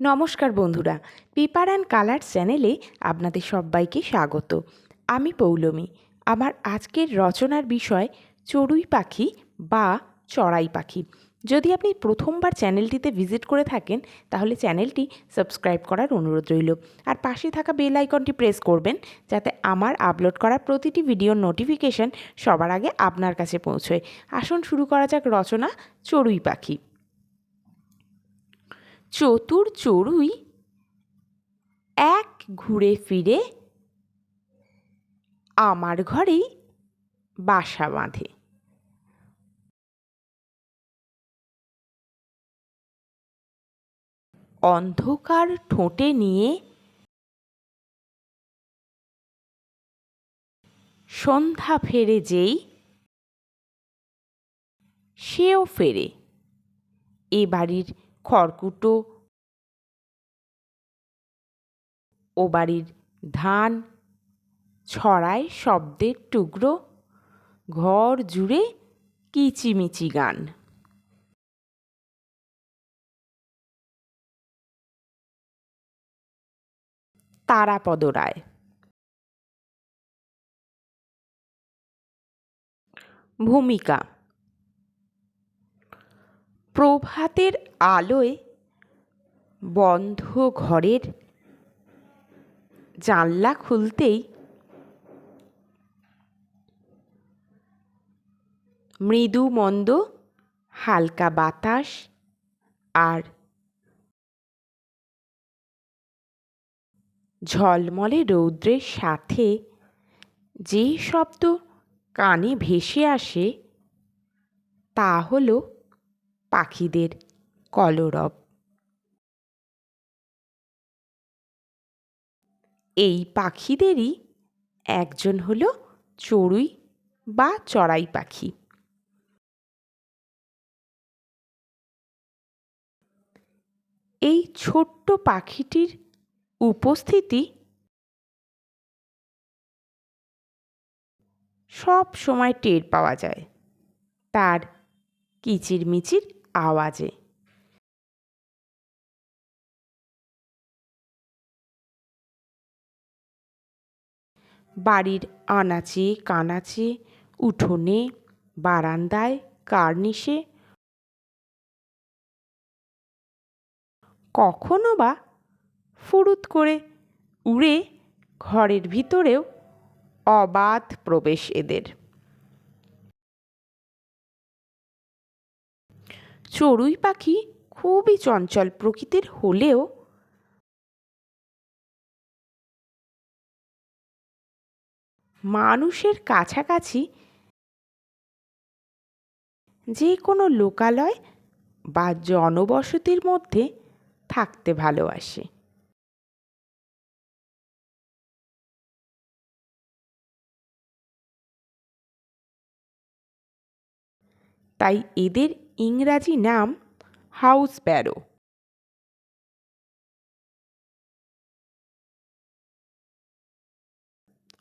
নমস্কার বন্ধুরা, paper and colour চ্যানেলে আপনাদের সবাইকে স্বাগত। আমি পৌলমী। আমার আজকের রচনার বিষয় চড়ুই পাখি বা চড়াই পাখি। যদি আপনি প্রথমবার চ্যানেলটিতে ভিজিট করে থাকেন, তাহলে চ্যানেলটি সাবস্ক্রাইব করার অনুরোধ রইল। আর পাশে থাকা বেল আইকনটি প্রেস করবেন, যাতে আমার আপলোড করা প্রতিটি ভিডিওর নোটিফিকেশন সবার আগে আপনার কাছে পৌঁছয়। আসুন শুরু করা যাক রচনা চড়ুই পাখি। চতুর চড়ুই এক ঘুরে ফিরে আমার ঘরেই বাসা বাঁধে। অন্ধকার ঠোঁটে নিয়ে সন্ধ্যা ফেরে যেই সেও ফেরে। এ বাড়ির খড়কুটো ও বাড়ির ধান ছড়ায় শব্দের টুকরো ঘর জুড়ে কিচিমিচি গান। তারাপদ রায়। ভূমিকা প্রভাতের আলোয় বন্ধ ঘরের জানলা খুলতেই মৃদু মন্দ, হালকা বাতাস আর ঝলমলে রৌদ্রের সাথে যে শব্দ কানে ভেসে আসে তা হল পাখিদের কলরব। এই পাখিদেরই একজন হল চড়ুই বা চড়াই পাখি। এই ছোট্ট পাখিটির উপস্থিতি সব সময় টের পাওয়া যায়। তার কিচিরমিচির আওয়াজে। বাড়ির আনাচে কানাচে, উঠোনে, বারান্দায়, কার্নিশে। কখনো বা ফুরুত করে উড়ে ঘরের ভিতরেও অবাধ প্রবেশ এদের। চড়ুই পাখি খুবই চঞ্চল প্রকৃতির হলেও মানুষের কাছাকাছি যে কোনো লোকালয় বা জনবসতির মধ্যে থাকতে ভালোবাসে। তাই এদের ইংরাজি নাম হাউস প্যারো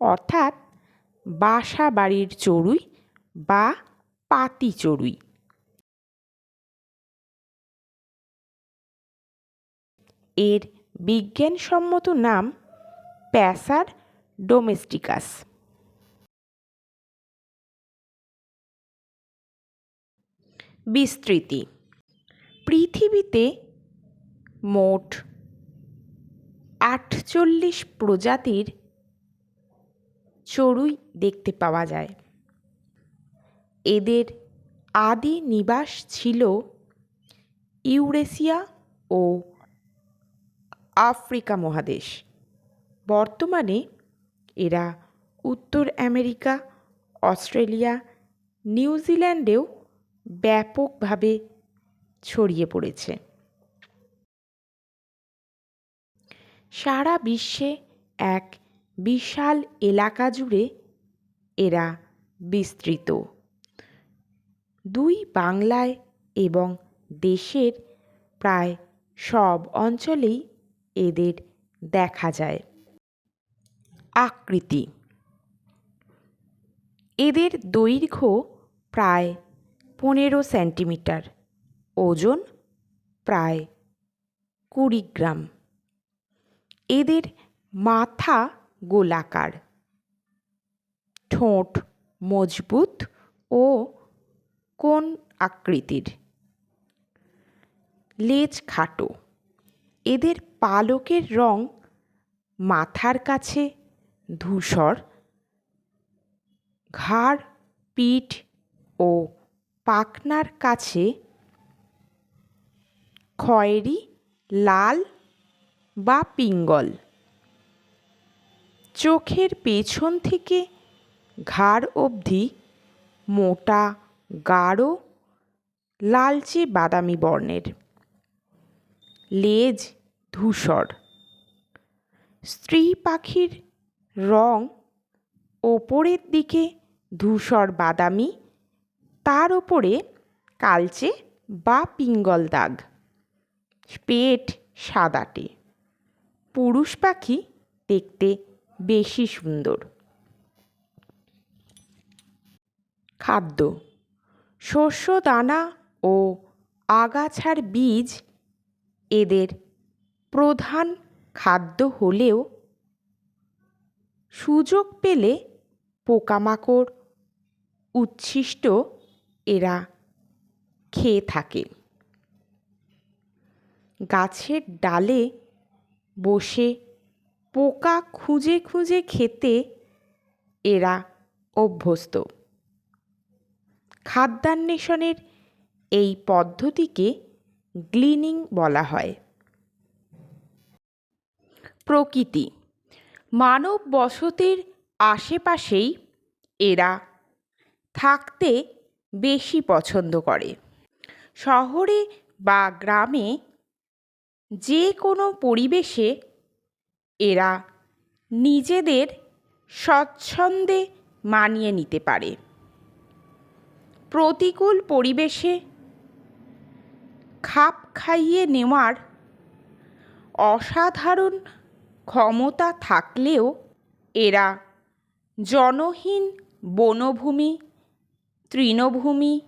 অর্থাৎ বাসা বাড়ির চড়ুই বা পাতি চড়ুই। এর বিজ্ঞানসম্মত নাম প্যাসার ডোমেস্টিকাস। বিস্তৃতি। পৃথিবীতে মোট আটচল্লিশ প্রজাতির চড়ুই দেখতে পাওয়া যায়। এদের আদি নিবাস ছিল ইউরেশিয়া ও আফ্রিকা মহাদেশ। বর্তমানে এরা উত্তর আমেরিকা, অস্ট্রেলিয়া নিউজিল্যান্ডেও ব্যাপকভাবে ছড়িয়ে পড়েছে। সারা বিশ্বে এক বিশাল এলাকা জুড়ে এরা বিস্তৃত। দুই বাংলায় এবং দেশের প্রায় সব অঞ্চলেই এদের দেখা যায়। আকৃতি। এদের দৈর্ঘ্য প্রায় পনেরো সেন্টিমিটার। ওজন প্রায় কুড়ি গ্রাম। এদের মাথা গোলাকার। ঠোঁট মজবুত ও কোন আকৃতির। লেজ খাটো। এদের পালকের রং মাথার কাছে ধূসর, ঘাড়, পিঠ ও পাখনার কাছে খয়েরি, লাল বা পিঙ্গল। চোখের পেছন থেকে ঘাড় অবধি মোটা, গাঢ়, লালচে বাদামি বর্ণের। লেজ ধূসর। স্ত্রী পাখির রং ওপরের দিকে ধূসর বাদামি তার ওপরে কালচে বা পিঙ্গল দাগ। পেট সাদাটে। পুরুষ পাখি দেখতে বেশি সুন্দর। খাদ্য। শস্য, দানা ও আগাছার বীজ এদের প্রধান খাদ্য হলেও সুযোগ পেলে পোকামাকড় উচ্ছিষ্ট এরা খেয়ে থাকে। গাছের ডালে বসে পোকা খুঁজে খুঁজে খেতে এরা অভ্যস্ত। খাদ্যান্বেষণের এই পদ্ধতিকে গ্লিনিং বলা হয়। প্রকৃতি মানব বসতির আশেপাশেই এরা থাকতে বেশি পছন্দ করে। শহরে বা গ্রামে যে কোনো পরিবেশে এরা নিজেদের স্বচ্ছন্দে মানিয়ে নিতে পারে। প্রতিকূল পরিবেশে খাপ খাইয়ে নেওয়ার অসাধারণ ক্ষমতা থাকলেও এরা জনহীন বনভূমি তৃণভূমি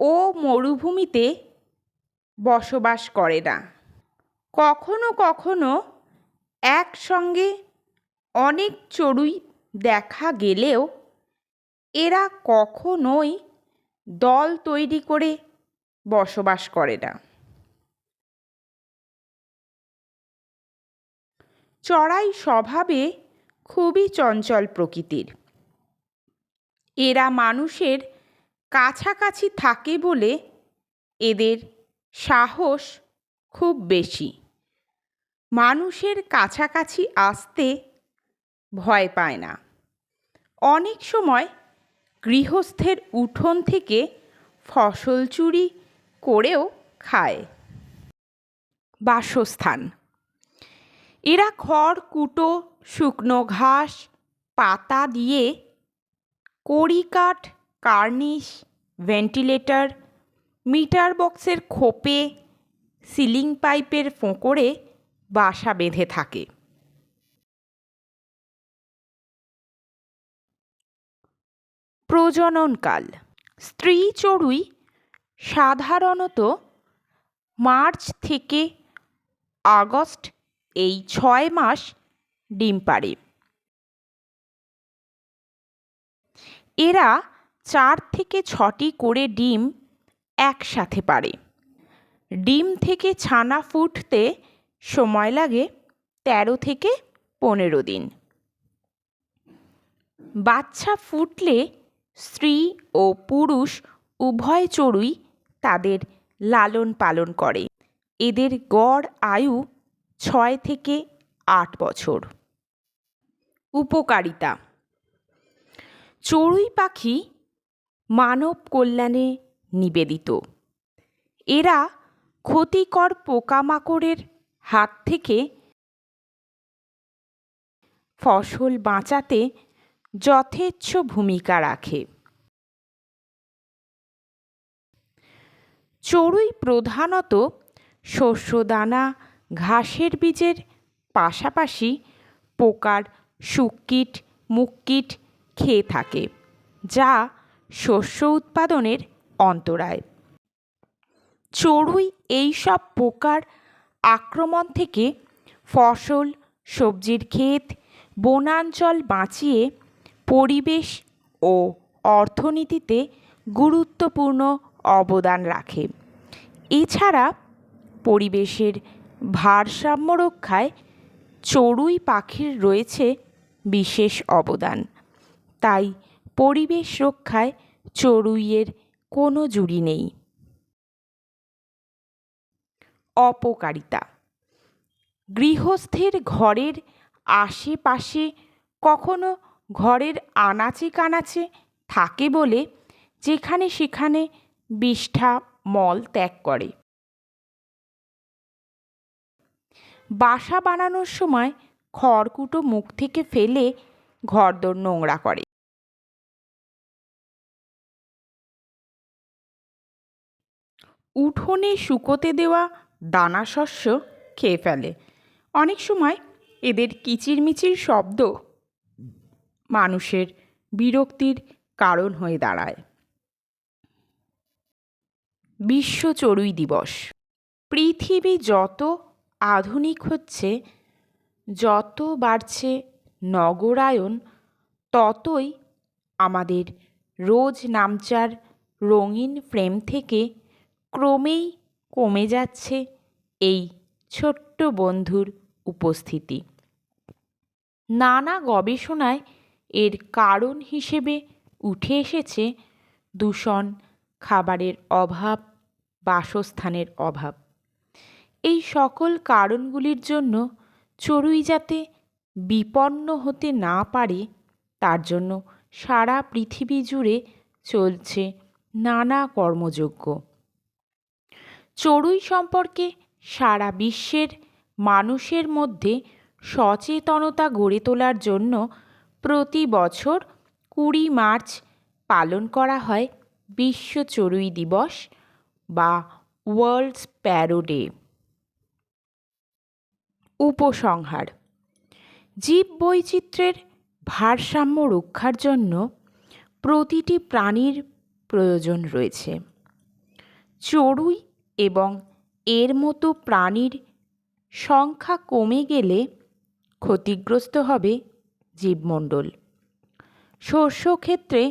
ও মরুভূমিতে বসবাস করে না। কখনো কখনো একসঙ্গে অনেক চড়ুই দেখা গেলেও এরা কখনোই দল তৈরি করে বসবাস করে না। চড়াই স্বভাবে খুবই চঞ্চল প্রকৃতির। এরা মানুষের কাছাকাছি থাকে বলে এদের সাহস খুব বেশি। মানুষের কাছাকাছি আসতে ভয় পায় না। অনেক সময় গৃহস্থের উঠোন থেকে ফসল চুরি করেও খায়। বাসস্থান। এরা খড়, কুটো, শুকনো ঘাস, পাতা দিয়ে কড়িকাঠ, কার্নিশ, ভেন্টিলেটর, মিটার বক্সের খোপে, সিলিং পাইপের ফোঁকরে বাসা বেঁধে থাকে। প্রজননকাল। স্ত্রী চড়ুই সাধারণত মার্চ থেকে আগস্ট এই ছয় মাস ডিম পাড়ে। এরা চার থেকে ছটি করে ডিম একসাথে পাড়ে ডিম থেকে ছানা ফুটতে সময় লাগে তেরো থেকে পনেরো দিন। বাচ্চা ফুটলে স্ত্রী ও পুরুষ উভয় চড়ুই তাদের লালন পালন করে। এদের গড় আয়ু ছয় থেকে আট বছর। উপকারিতা চড়ুই পাখি মানব কল্যাণে নিবেদিত। এরা ক্ষতিকর পোকামাকড়ের হাত থেকে ফসল বাঁচাতে যথেচ্ছ ভূমিকা রাখে। চড়ুই প্রধানত শস্যদানা, ঘাসের বীজের পাশাপাশি পোকার শুককীট, মুক্কীট খেয়ে থাকে, যা শস্য উৎপাদনের অন্তরায়। চড়ুই এইসব পোকার আক্রমণ থেকে ফসল, সবজির ক্ষেত, বনাঞ্চল বাঁচিয়ে পরিবেশ ও অর্থনীতিতে গুরুত্বপূর্ণ অবদান রাখে। এছাড়া পরিবেশের ভারসাম্য রক্ষায় চড়ুই পাখির রয়েছে বিশেষ অবদান। তাই পরিবেশ রক্ষায় চড়ুইয়ের কোনো জুড়ি নেই। অপকারিতা। গৃহস্থের ঘরের আশেপাশে কখনো ঘরের আনাচে কানাচে থাকে বলে যেখানে সেখানে বিষ্ঠা মল ত্যাগ করে। বাসা বানানোর সময় খড়কুটো মুখ থেকে ফেলে ঘরদোর নোংরা করে। উঠোনে শুকোতে দেওয়া দানা শস্য খেয়ে ফেলে। অনেক সময় এদের কিচিরমিচির শব্দ মানুষের বিরক্তির কারণ হয়ে দাঁড়ায়। বিশ্ব চড়ুই দিবস। পৃথিবী যত আধুনিক হচ্ছে, যত বাড়ছে নগরায়ন ততই আমাদের রোজ নামচার রঙিন ফ্রেম থেকে ক্রমেই কমে যাচ্ছে এই ছোট্ট বন্ধুর উপস্থিতি। নানা গবেষণায় এর কারণ হিসেবে উঠে এসেছে দূষণ, খাবারের অভাব, বাসস্থানের অভাব। এই সকল কারণগুলির জন্য চড়ুই যাতে বিপন্ন হতে না পারে, তার জন্য সারা পৃথিবী জুড়ে চলছে নানা কর্মযজ্ঞ। চড়ুই সম্পর্কে সারা বিশ্বের মানুষের মধ্যে সচেতনতা গড়ে তোলার জন্য প্রতি বছর কুড়ি মার্চ পালন করা হয় বিশ্ব চড়ুই দিবস বা ওয়ার্ল্ড স্প্যারো ডে। উপসংহার জীববৈচিত্র্যের ভারসাম্য রক্ষার জন্য প্রতিটি প্রাণীর প্রয়োজন রয়েছে। চড়ুই এবং এর মতো প্রাণীর সংখ্যা কমে গেলে ক্ষতিগ্রস্ত হবে জীবমণ্ডল। শস্য ক্ষেত্রে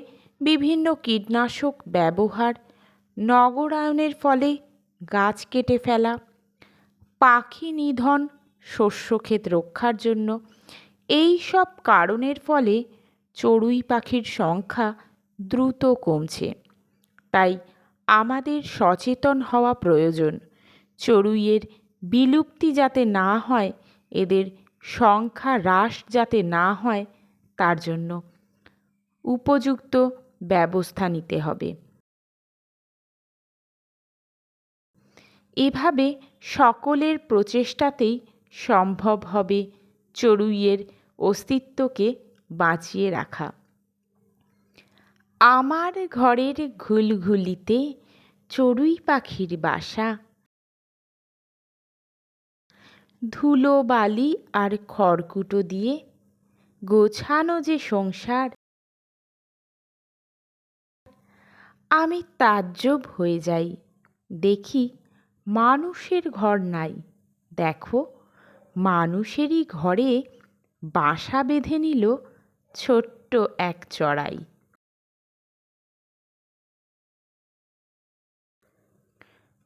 বিভিন্ন কীটনাশক ব্যবহার নগরায়নের ফলে গাছ কেটে ফেলা, পাখি নিধন শস্যক্ষেত রক্ষার জন্য এই সব কারণের ফলে চড়ুই পাখির সংখ্যা দ্রুত কমছে। তাই আমাদের সচেতন হওয়া প্রয়োজন। চড়ুইয়ের বিলুপ্তি যাতে না হয়, এদের সংখ্যা হ্রাস যাতে না হয়, তার জন্য উপযুক্ত ব্যবস্থা নিতে হবে। এভাবে সকলের প্রচেষ্টাতেই সম্ভব হবে চড়ুইয়ের অস্তিত্বকে বাঁচিয়ে রাখা। আমার ঘরের ঘুলঘুলিতে চড়ুই পাখির বাসা। ধুলো বালি আর খড়কুটো দিয়ে গোছানো যে সংসার, আমি তাজ্জব হয়ে যাই। দেখি মানুষের ঘর নাই। দেখো, মানুষেরই ঘরে বাসা বেঁধে নিল ছোট্ট এক চড়াই।